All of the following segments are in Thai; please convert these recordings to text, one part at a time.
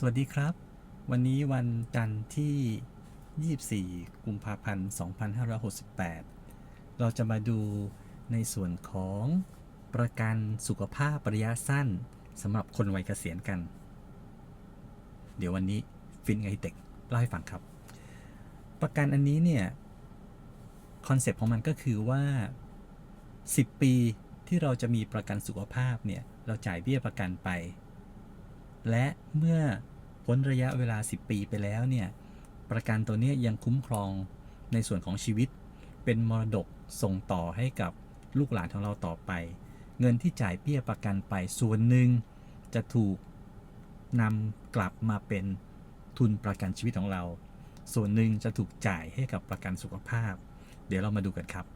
สวัสดีครับ วันนี้วันจันทร์ที่ 24 กุมภาพันธ์ 2568 เราจะมาดูในส่วนของประกันสุขภาพระยะสั้นสำหรับคนวัยเกษียณกัน เดี๋ยววันนี้ฟินไอเทคเล่าให้ฟังครับ ประกันอันนี้เนี่ย คอนเซปต์ของมันก็คือว่า 10 ปีที่เราจะมีประกันสุขภาพเนี่ย เราจ่ายเบี้ยประกันไปและเมื่อ พ้นระยะเวลา 10 ปีไปแล้วเนี่ยประกันตัวนี้ยยังคุ้มครองในส่วนของชีวิต เป็นมรดกส่งต่อให้กับลูกหลานของเราต่อไป เงินที่จ่ายเบี้ยประกันไปส่วนหนึ่งจะถูกนำกลับมาเป็นทุนประกันชีวิตของเรา ส่วนหนึ่งจะถูกจ่ายให้กับประกันสุขภาพ เดี๋ยวเรามาดูกันครับ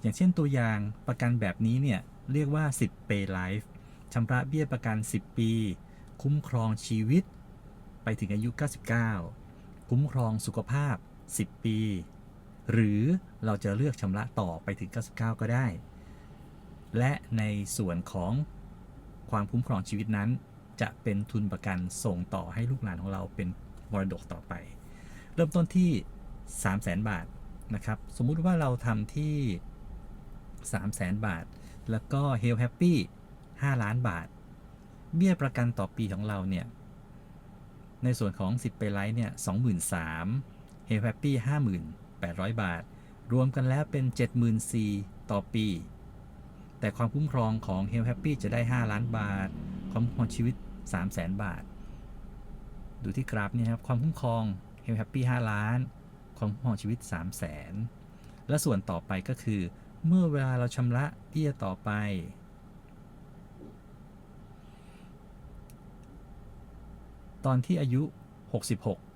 อย่างเช่นตัวอย่างประกันแบบนี้เนี่ยเรียกว่า 10 Pay Life ชำระเบี้ยประกัน 10 ปี คุ้มครองชีวิต ไปถึงอายุ 99 คุ้มครองสุขภาพ 10 ปี หรือเราจะเลือกชำระต่อไปถึง 99 ก็ได้ และในส่วนของความคุ้มครองชีวิตนั้น จะเป็นทุนประกันส่งต่อให้ลูกหลานของเราเป็นมรดกต่อไป เริ่มต้นที่ 3 0 0 0 0 0บาทนะครับ สมมุติว่าเราทำที่ 3 0 0 0 0 0บาท แล้วก็ Health Happy 5 ล้านบาท เบี้ยประกันต่อปีของเราเนี่ย ในส่วนของ10ไปไลท์เนี่ย23,000 Health Happy 50,800บาท รวมกันแล้วเป็น74,000ต่อปี แต่ความคุ้มครองของ Health Happy จะได้ 5 ล้านบาท ความคุ้มครองชีวิต 300,000บาท ดูที่กราฟเนี่ยครับ ความคุ้มครอง Health Happy 5ล้าน ความคุ้มครองชีวิต 300,000และส่วนต่อไปก็คือ เมื่อเวลาเราชำระเบี้ยต่อไป ตอนที่อายุ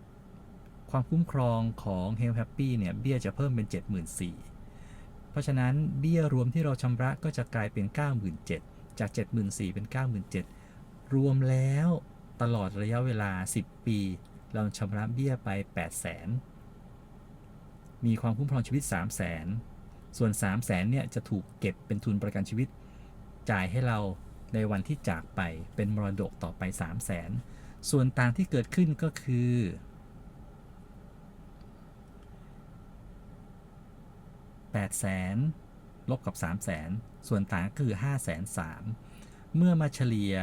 66 ความคุ้มครองของ Health Happy เนี่ยเบี้ยจะเพิ่มเป็น 74,000เพราะฉะนั้นเบี้ยรวมที่เราชำระก็จะกลายเป็น 97,000 จาก 74,000 เป็น 97,000 รวมแล้วตลอดระยะเวลา 10 ปี เราชำระเบี้ยไป 800,000 มีความคุ้มครองชีวิต 300,000 ส่วน 300,000 เนี่ยจะถูกเก็บเป็นทุนประกันชีวิต จ่ายให้เราในวันที่จากไปเป็นมรดกต่อไป 300,000 ส่วนต่างที่เกิดขึ้นก็คือ 800,000ลบกับ300,000ส่วนต่างคือ 503,000เมื่อมาเฉลี่ย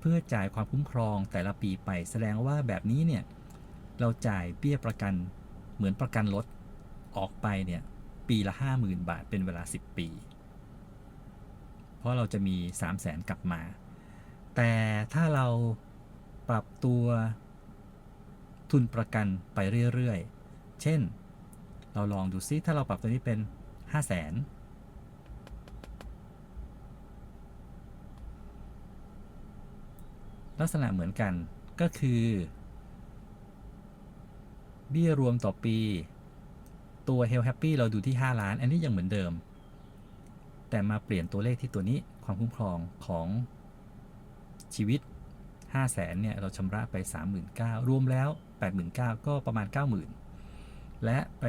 เพื่อจ่ายความคุ้มครองแต่ละปีไป แสดงว่าแบบนี้เนี่ย เราจ่ายเบี้ยประกันเหมือนประกันรถออกไปเนี่ย ปีละ 50,000 บาทเป็นเวลา 10 ปี เพราะเราจะมี 3 0 0 0 0 0กลับมา แต่ถ้าเรา ปรับตัวทุนประกันไปเรื่อยๆ เช่น เราลองดูซิ ถ้าเราปรับตัวนี้เป็น 5 0 0 0 0 0ลักษณะเหมือนกันก็คือ เบี้ยรวมต่อปี ตัว Health Happy เราดูที่ 5 ล้าน อันนี้ยังเหมือนเดิม แต่มาเปลี่ยนตัวเลขที่ตัวนี้ความคุ้มครองของชีวิต 5 0 0แสนเนี่ยเราชำระไป 39,000รวมแล้ว 89,000 ก็ประมาณ 90,000 และไป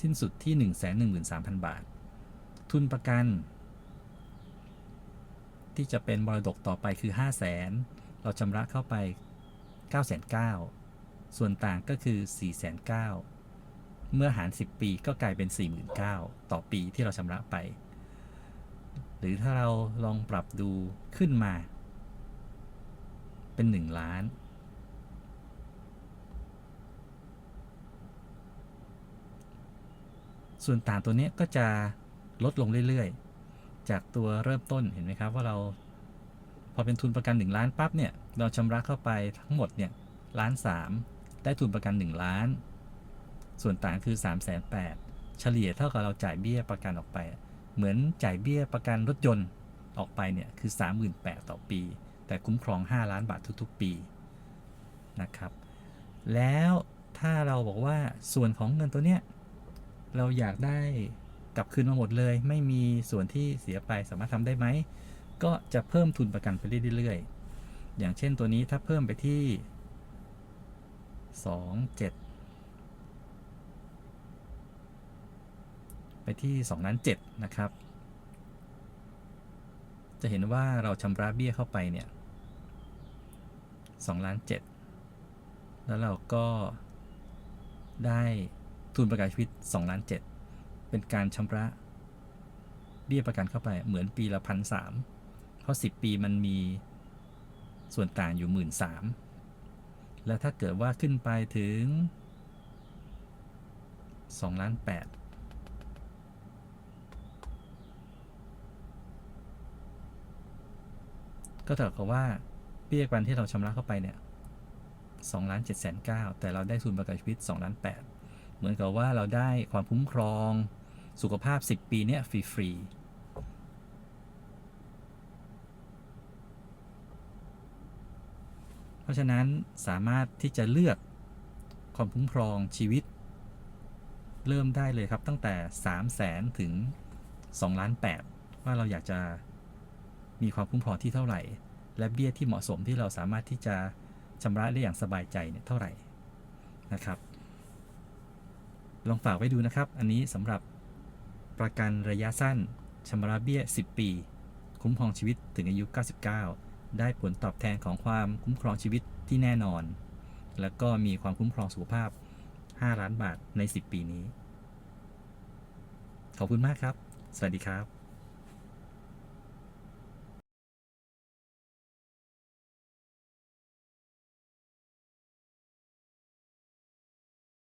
สิ้นสุดที่ 113,000 บาท ทุนประกัน ที่จะเป็นมรดกต่อไปคือ 5 0 0แสนเราชำระเข้าไป 9 9 0 0 0ส่วนต่างก็คือ 4 9 0 0 0เมื่อหาร 10 ปีก็กลายเป็น 49,000 ต่อปีที่เราชำระไป หรือถ้าเราลองปรับดูขึ้นมา เป็น 1 ล้าน ส่วนต่างตัวนี้ก็จะลดลงเรื่อยๆ จากตัวเริ่มต้นเห็นไหมครับว่าเราพอเป็นทุนประกัน 1 ล้านปั๊บเนี่ยเราชำระเข้าไปทั้งหมดเนี่ยล้านสามได้ทุนประกัน 1 ล้าน ส่วนต่างคือ 3 8 0 0 0เฉลี่ยเท่ากับเราจ่ายเบี้ยประกันออกไป เหมือนจ่ายเบี้ยประกันรถยนต์ออกไปเนี่ยคือ 38,000 ต่อปี แต่คุ้มครอง 5 ล้านบาททุกๆ ปีนะครับ แล้วถ้าเราบอกว่าส่วนของเงินตัวเนี้ยเราอยากได้กลับคืนมาหมดเลย ไม่มีส่วนที่เสียไปสามารถทำได้ไหม ก็จะเพิ่มทุนประกันไปเรื่อยๆ อย่างเช่นตัวนี้ถ้าเพิ่มไปที่ 2 7 ไปที่2ล้าน7นะครับ จะเห็นว่าเราชำระเบี้ยเข้าไปเนี่ย 2ล้าน7แล้วเราก็ได้ทุนประกันชีวิต2ล้าน7เป็นการชำระเบี้ยประกันเข้าไปเหมือนปีละพันสามเพราะ 10 ปีมันมีส่วนต่างอยู่1 3ื่นสามแล้วถ้าเกิดว่าขึ้นไปถึง2ล้าน8ก็เท่ากับว่า เบี้ยกันที่เราชำระเข้าไปเนี่ย2ล้าน7แสน9แต่เราได้ทุนประกันชีวิต2ล้าน8เหมือนกับว่าเราได้ความคุ้มครองสุขภาพ 10 ปีเนี่ยฟรีๆเพราะฉะนั้นสามารถที่จะเลือกความคุ้มครองชีวิต เริ่มได้เลยครับตั้งแต่ 3 0 0แสนถึง2ล้าน8ว่าเราอยากจะมีความคุ้มครองที่เท่าไหร่ และเบี้ยที่เหมาะสมที่เราสามารถที่จะชำระได้อย่างสบายใจเนี่ยเท่าไหร่นะครับ ลองฝากไว้ดูนะครับ อันนี้สำหรับประกันระยะสั้นชำระเบี้ย 10 ปี คุ้มครองชีวิตถึงอายุ 99 ได้ผลตอบแทนของความคุ้มครองชีวิตที่แน่นอน แล้วก็มีความคุ้มครองสุขภาพ 5 ล้านบาทใน 10 ปีนี้ ขอบคุณมากครับ สวัสดีครับ